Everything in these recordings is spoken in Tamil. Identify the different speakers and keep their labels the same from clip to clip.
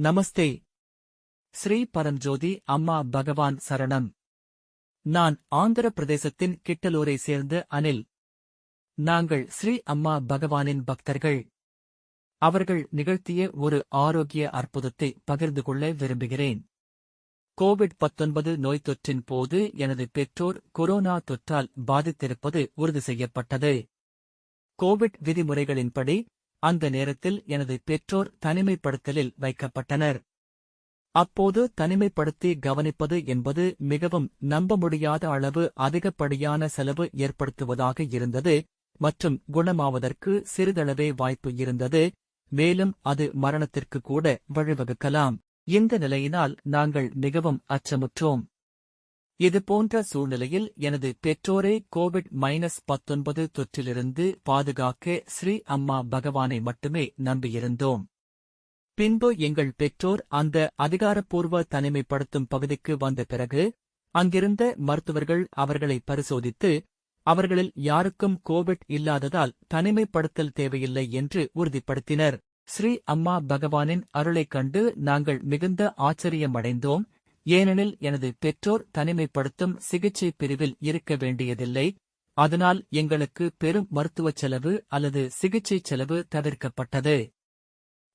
Speaker 1: நமஸ்தே. ஸ்ரீ பரஞ்சோதி அம்மா பகவான் சரணம். நான் ஆந்திர பிரதேசத்தின் கிட்டலூரை சேர்ந்த அனில். நாங்கள் ஸ்ரீ அம்மா பகவானின் பக்தர்கள். அவர்கள் நிகழ்த்திய ஒரு ஆரோக்கிய அற்புதத்தை பகிர்ந்து கொள்ள விரும்புகிறேன். கோவிட் 19 நோய் தொற்றின் போது எனது பெற்றோர் கொரோனா தொற்றால் பாதித்திருப்பது உறுதி செய்யப்பட்டது. கோவிட் விதிமுறைகளின்படி அந்த நேரத்தில் எனது பெற்றோர் தனிமைப்படுத்தலில் வைக்கப்பட்டனர். அப்போது தனிமைப்படுத்தி கவனிப்பது என்பது மிகவும் நம்ப முடியாத அளவு அதிகப்படியான செலவு ஏற்படுத்துவதாக இருந்தது மற்றும் குணமாவதற்கு சிறிதளவே வாய்ப்பு இருந்தது. மேலும் அது மரணத்திற்கு கூட வழிவகுக்கலாம். இந்த நிலையினால் நாங்கள் மிகவும் அச்சமுற்றோம். இதுபோன்ற சூழ்நிலையில் எனது பெற்றோரை கோவிட் மைனஸ் பத்தொன்பது தொற்றிலிருந்து பாதுகாக்க ஸ்ரீ அம்மா பகவானை மட்டுமே நம்பியிருந்தோம். பின்பு எங்கள் பெற்றோர் அந்த அதிகாரப்பூர்வ தனிமைப்படுத்தும் பகுதிக்கு வந்த பிறகு அங்கிருந்த மருத்துவர்கள் அவர்களை பரிசோதித்து அவர்களில் யாருக்கும் கோவிட் இல்லாததால் தனிமைப்படுத்தல் தேவையில்லை என்று உறுதிப்படுத்தினர். ஸ்ரீ அம்மா பகவானின் அருளைக் கண்டு நாங்கள் மிகுந்த ஆச்சரியமடைந்தோம். ஏனெனில் எனது பெற்றோர் தனிமைப்படுத்தும் சிகிச்சை பிரிவில் இருக்க வேண்டியதில்லை. அதனால் எங்களுக்கு பெரும் மருத்துவச் செலவு அல்லது சிகிச்சை செலவு தவிர்க்கப்பட்டது.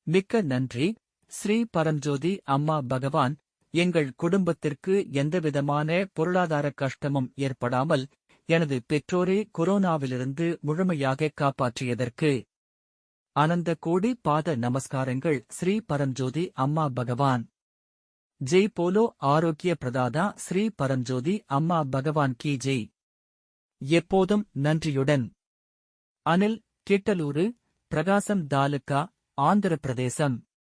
Speaker 1: மிக்க நன்றி. ஸ்ரீ பரஞ்சோதி அம்மா பகவான் எங்கள் குடும்பத்திற்கு எந்தவிதமான பொருளாதார கஷ்டமும் ஏற்படாமல் எனது பெற்றோரை கொரோனாவிலிருந்து முழுமையாக காப்பாற்றியதற்கு அனந்த கோடி பாத நமஸ்காரங்கள். ஸ்ரீ பரஞ்சோதி அம்மா பகவான். ஜெய் போலோ ஆரோக்கிய பிரதாதா ஸ்ரீ பரஞ்சோதி அம்மா பகவான் கி ஜெய். எப்போதும் நன்றியுடன். அனில் கிட்டலூரு பிரகாசம் தாலுக்கா ஆந்திர பிரதேசம்